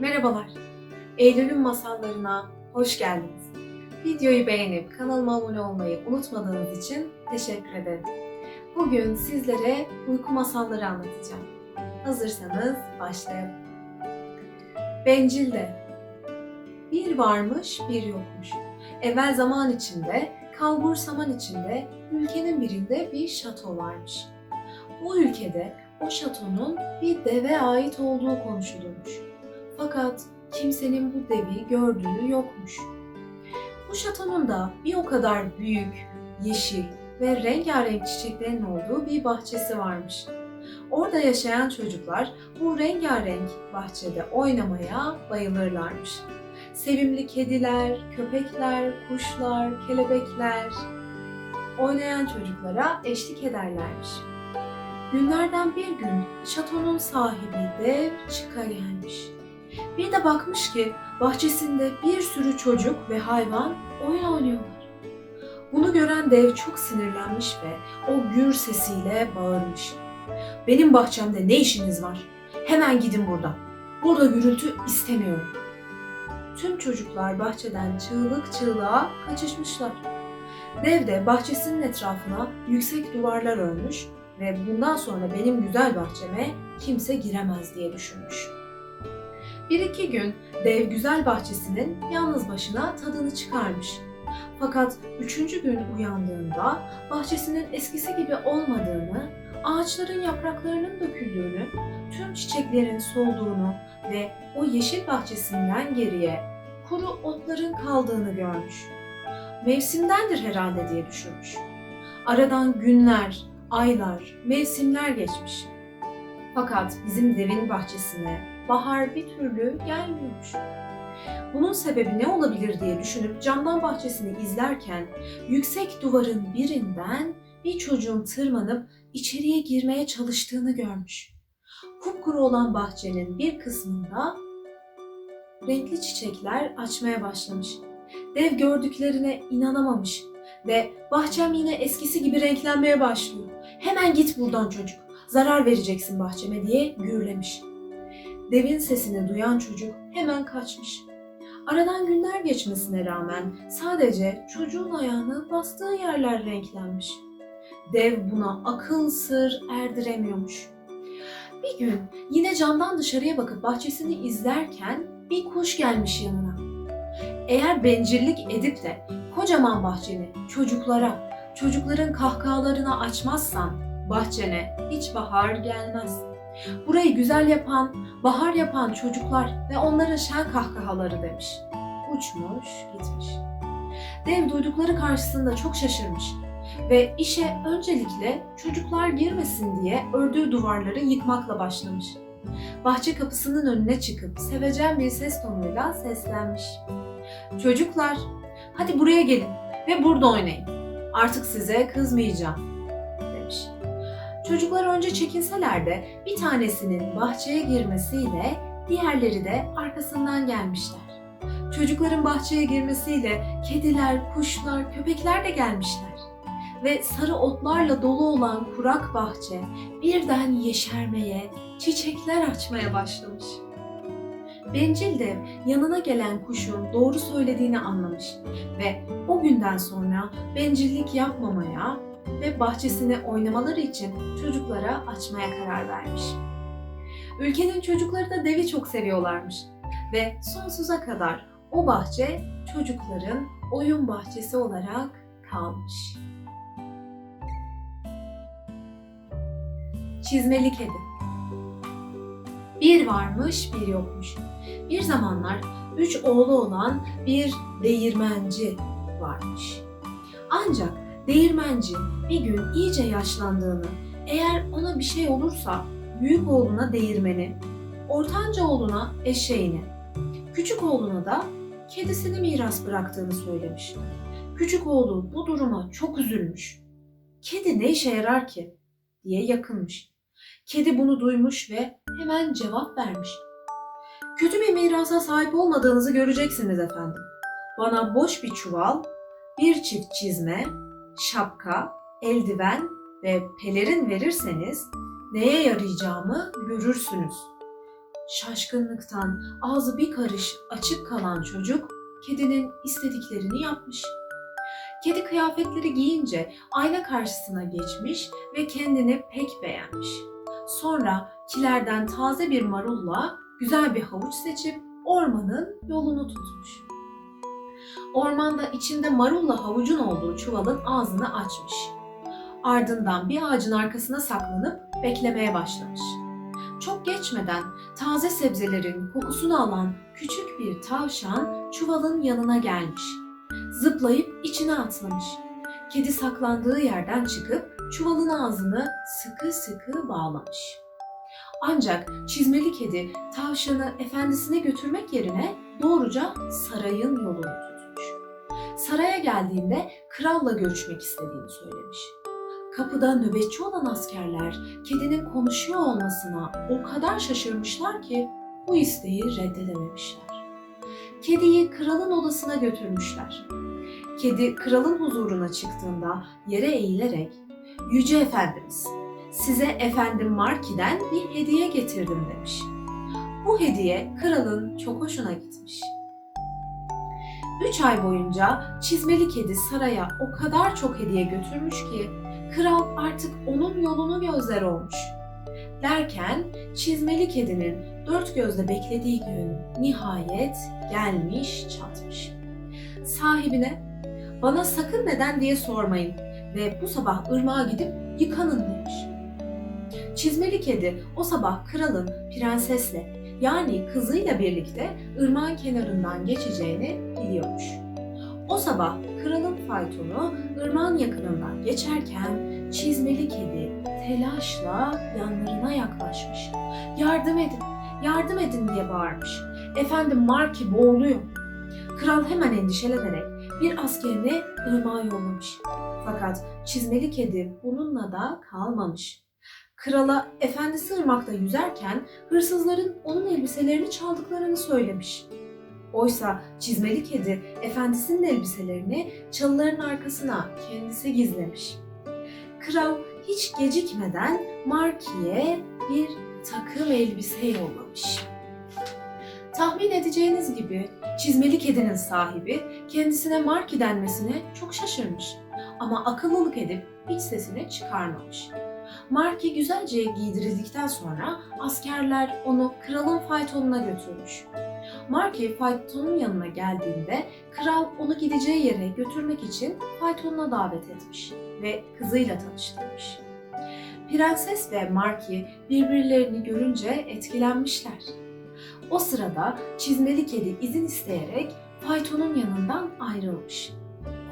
Merhabalar. Eylül'ün masallarına hoş geldiniz. Videoyu beğenip kanalıma abone olmayı unutmadığınız için teşekkür ederim. Bugün sizlere uyku masalları anlatacağım. Hazırsanız başlayalım. Bencil de Bir varmış bir yokmuş. Evvel zaman içinde, kalbur saman içinde ülkenin birinde bir şato varmış. Bu ülkede o şatonun bir deve ait olduğu konuşulurmuş. Fakat kimsenin bu devi gördüğü yokmuş. Bu şatonun da bir o kadar büyük, yeşil ve rengarenk çiçeklerin olduğu bir bahçesi varmış. Orada yaşayan çocuklar bu rengarenk bahçede oynamaya bayılırlarmış. Sevimli kediler, köpekler, kuşlar, kelebekler oynayan çocuklara eşlik ederlermiş. Günlerden bir gün şatonun sahibi dev çıka gelmiş. Bir de bakmış ki bahçesinde bir sürü çocuk ve hayvan oyun oynuyorlar. Bunu gören dev çok sinirlenmiş ve o gür sesiyle bağırmış. Benim bahçemde ne işiniz var? Hemen gidin buradan. Burada gürültü istemiyorum. Tüm çocuklar bahçeden çığlık çığlığa kaçışmışlar. Dev de bahçesinin etrafına yüksek duvarlar örmüş ve bundan sonra benim güzel bahçeme kimse giremez diye düşünmüş. Bir iki gün dev güzel bahçesinin yalnız başına tadını çıkarmış. Fakat üçüncü gün uyandığında bahçesinin eskisi gibi olmadığını, ağaçların yapraklarının döküldüğünü, tüm çiçeklerin solduğunu ve o yeşil bahçesinden geriye kuru otların kaldığını görmüş. Mevsimdendir herhalde diye düşünmüş. Aradan günler, aylar, mevsimler geçmiş. Fakat bizim devin bahçesine bahar bir türlü gelmiyormuş. Bunun sebebi ne olabilir diye düşünüp camdan bahçesini izlerken yüksek duvarın birinden bir çocuğun tırmanıp içeriye girmeye çalıştığını görmüş. Kupkuru olan bahçenin bir kısmında renkli çiçekler açmaya başlamış. Dev gördüklerine inanamamış ve bahçem yine eskisi gibi renklenmeye başlıyor. Hemen git buradan çocuk, zarar vereceksin bahçeme diye gürlemiş. Devin sesini duyan çocuk hemen kaçmış. Aradan günler geçmesine rağmen sadece çocuğun ayağını bastığı yerler renklenmiş. Dev buna akıl sır erdiremiyormuş. Bir gün yine camdan dışarıya bakıp bahçesini izlerken bir kuş gelmiş yanına. Eğer bencillik edip de kocaman bahçeni çocuklara, çocukların kahkahalarına açmazsan bahçene hiç bahar gelmez. Burayı güzel yapan, bahar yapan çocuklar ve onların şen kahkahaları demiş. Uçmuş, gitmiş. Dev duydukları karşısında çok şaşırmış ve işe öncelikle çocuklar girmesin diye ördüğü duvarları yıkmakla başlamış. Bahçe kapısının önüne çıkıp sevecen bir ses tonuyla seslenmiş. Çocuklar, hadi buraya gelin ve burada oynayın. Artık size kızmayacağım. Çocuklar önce çekinseler de bir tanesinin bahçeye girmesiyle diğerleri de arkasından gelmişler. Çocukların bahçeye girmesiyle kediler, kuşlar, köpekler de gelmişler. Ve sarı otlarla dolu olan kurak bahçe birden yeşermeye, çiçekler açmaya başlamış. Bencil dev yanına gelen kuşun doğru söylediğini anlamış ve o günden sonra bencillik yapmamaya ve bahçesini oynamaları için çocuklara açmaya karar vermiş. Ülkenin çocukları da devi çok seviyorlarmış ve sonsuza kadar o bahçe çocukların oyun bahçesi olarak kalmış. Çizmeli Kedi Bir varmış bir yokmuş. Bir zamanlar üç oğlu olan bir değirmenci varmış. Ancak değirmenci bir gün iyice yaşlandığını, eğer ona bir şey olursa büyük oğluna değirmeni, ortanca oğluna eşeğini, küçük oğluna da kedisini miras bıraktığını söylemiş. Küçük oğlu bu duruma çok üzülmüş. Kedi ne işe yarar ki? diye yakınmış. Kedi bunu duymuş ve hemen cevap vermiş. Kötü bir mirasa sahip olmadığınızı göreceksiniz efendim. Bana boş bir çuval, bir çift çizme, şapka, eldiven ve pelerin verirseniz neye yarayacağımı görürsünüz. Şaşkınlıktan ağzı bir karış açık kalan çocuk kedinin istediklerini yapmış. Kedi kıyafetleri giyince ayna karşısına geçmiş ve kendini pek beğenmiş. Sonra kilerden taze bir marulla güzel bir havuç seçip ormanın yolunu tutmuş. Ormanda içinde marulla havucun olduğu çuvalın ağzını açmış. Ardından bir ağacın arkasına saklanıp beklemeye başlamış. Çok geçmeden taze sebzelerin kokusunu alan küçük bir tavşan çuvalın yanına gelmiş. Zıplayıp içine atlamış. Kedi saklandığı yerden çıkıp çuvalın ağzını sıkı sıkı bağlamış. Ancak çizmeli kedi tavşanı efendisine götürmek yerine doğruca sarayın yolunu. Saraya geldiğinde kralla görüşmek istediğini söylemiş. Kapıda nöbetçi olan askerler kedinin konuşuyor olmasına o kadar şaşırmışlar ki bu isteği reddedememişler. Kediyi kralın odasına götürmüşler. Kedi kralın huzuruna çıktığında yere eğilerek "Yüce efendimiz, size efendim Marki'den bir hediye getirdim." demiş. Bu hediye kralın çok hoşuna gitmiş. Üç ay boyunca çizmeli kedi saraya o kadar çok hediye götürmüş ki kral artık onun yolunu gözler olmuş. Derken çizmeli kedinin dört gözle beklediği gün nihayet gelmiş çatmış. Sahibine bana sakın neden diye sormayın ve bu sabah ırmağa gidip yıkanın demiş. Çizmeli kedi o sabah kralın prensesle yani kızıyla birlikte ırmağın kenarından geçeceğini biliyormuş. O sabah kralın faytonu ırmağın yakınından geçerken çizmeli kedi telaşla yanlarına yaklaşmış. Yardım edin, yardım edin diye bağırmış. Efendim Marki boğuluyor. Kral hemen endişelenerek bir askerini ırmağa yollamış. Fakat çizmeli kedi bununla da kalmamış. Krala efendisi ırmakta yüzerken hırsızların onun elbiselerini çaldıklarını söylemiş. Oysa çizmeli kedi efendisinin elbiselerini çalıların arkasına kendisi gizlemiş. Kral hiç gecikmeden Marki'ye bir takım elbise yollamış. Tahmin edeceğiniz gibi çizmeli kedinin sahibi kendisine Marki denmesine çok şaşırmış. Ama akıllılık edip hiç sesini çıkarmamış. Marki güzelce giydirildikten sonra askerler onu kralın faytonuna götürmüş. Marki faytonun yanına geldiğinde kral onu gideceği yere götürmek için faytonuna davet etmiş ve kızıyla tanıştırmış. Prenses ve Marki birbirlerini görünce etkilenmişler. O sırada çizmeli kedi izin isteyerek faytonun yanından ayrılmış.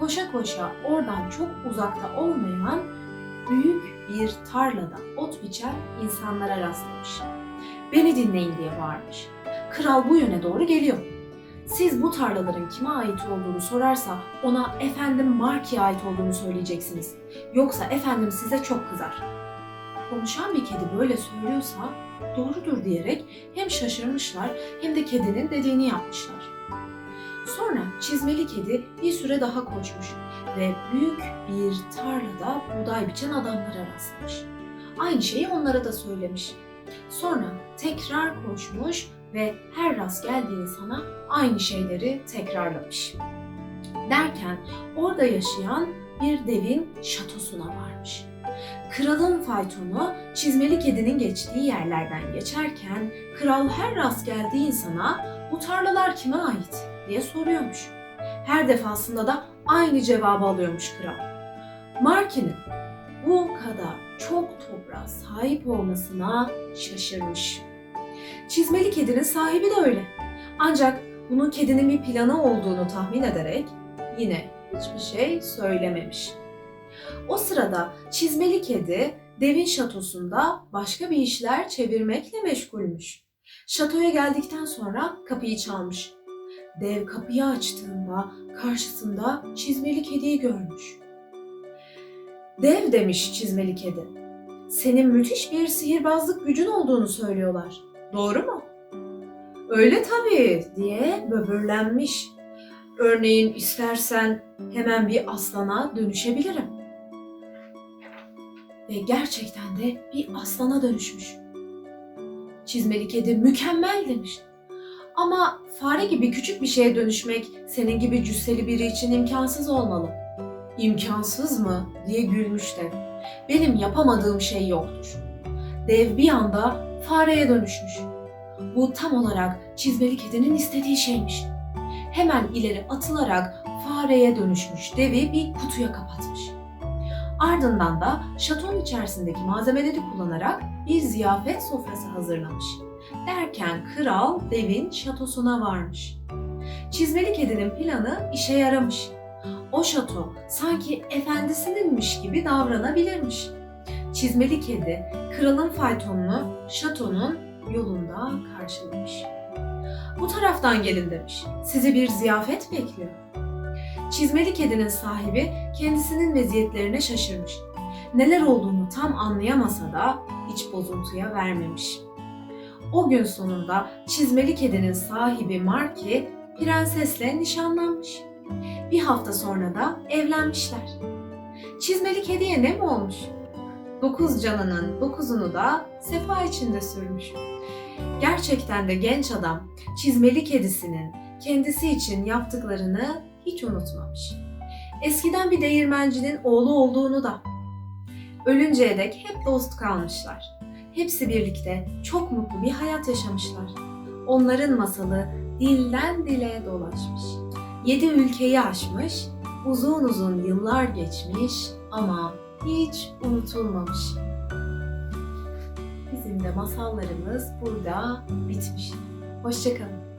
Koşa koşa oradan çok uzakta olmayan büyük bir tarlada ot biçen insanlara rastlamış. Beni dinleyin diye bağırmış. Kral bu yöne doğru geliyor. Siz bu tarlaların kime ait olduğunu sorarsa ona efendim Marki'ye ait olduğunu söyleyeceksiniz. Yoksa efendim size çok kızar. Konuşan bir kedi böyle söylüyorsa doğrudur diyerek hem şaşırmışlar hem de kedinin dediğini yapmışlar. Sonra çizmeli kedi bir süre daha koşmuş ve büyük bir tarlada buğday biçen adamlara rastlamış. Aynı şeyi onlara da söylemiş. Sonra tekrar koşmuş ve her rast geldiği insana aynı şeyleri tekrarlamış. Derken orada yaşayan bir devin şatosuna varmış. Kralın faytonu çizmeli kedinin geçtiği yerlerden geçerken kral her rast geldiği insana bu tarlalar kime ait diye soruyormuş. Her defasında da aynı cevabı alıyormuş kral. Marki'nin bu kadar çok toprağa sahip olmasına şaşırmış. Çizmeli kedinin sahibi de öyle. Ancak bunun kedinin bir planı olduğunu tahmin ederek yine hiçbir şey söylememiş. O sırada çizmeli kedi devin şatosunda başka bir işler çevirmekle meşgulmüş. Şatoya geldikten sonra kapıyı çalmış. Dev kapıyı açtığında karşısında çizmeli kediyi görmüş. Dev demiş çizmeli kedi. Senin müthiş bir sihirbazlık gücün olduğunu söylüyorlar. Doğru mu? Öyle tabii diye böbürlenmiş. Örneğin istersen hemen bir aslana dönüşebilirim. Ve gerçekten de bir aslana dönüşmüş. çizmeli kedi mükemmel demiş. Ama fare gibi küçük bir şeye dönüşmek senin gibi cüsseli biri için imkansız olmalı. İmkansız mı diye gülmüş dev. Benim yapamadığım şey yoktur. Dev bir anda fareye dönüşmüş. Bu tam olarak çizmeli kedinin istediği şeymiş. Hemen ileri atılarak fareye dönüşmüş devi bir kutuya kapatmış. Ardından da şatonun içerisindeki malzemeleri kullanarak bir ziyafet sofrası hazırlamış. Derken kral devin şatosuna varmış. Çizmeli kedinin planı işe yaramış. O şato sanki efendisininmiş gibi davranabilirmiş. Çizmeli kedi kralın faytonunu şatonun yolunda karşılamış. Bu taraftan gelin demiş. Sizi bir ziyafet bekliyor. Çizmeli kedinin sahibi kendisinin meziyetlerine şaşırmış. Neler olduğunu tam anlayamasa da hiç bozuntuya vermemiş. O gün sonunda çizmeli kedinin sahibi Marky prensesle nişanlanmış. Bir hafta sonra da evlenmişler. Çizmeli kediye ne mi olmuş? Dokuz canının dokuzunu da sefa içinde sürmüş. Gerçekten de genç adam çizmeli kedisinin kendisi için yaptıklarını hiç unutmamış. Eskiden bir değirmencinin oğlu olduğunu da. Ölünceye dek hep dost kalmışlar. Hepsi birlikte çok mutlu bir hayat yaşamışlar. Onların masalı dilden dile dolaşmış. Yedi ülkeyi aşmış, uzun uzun yıllar geçmiş ama hiç unutulmamış. Bizim de masallarımız burada bitmiş. Hoşçakalın.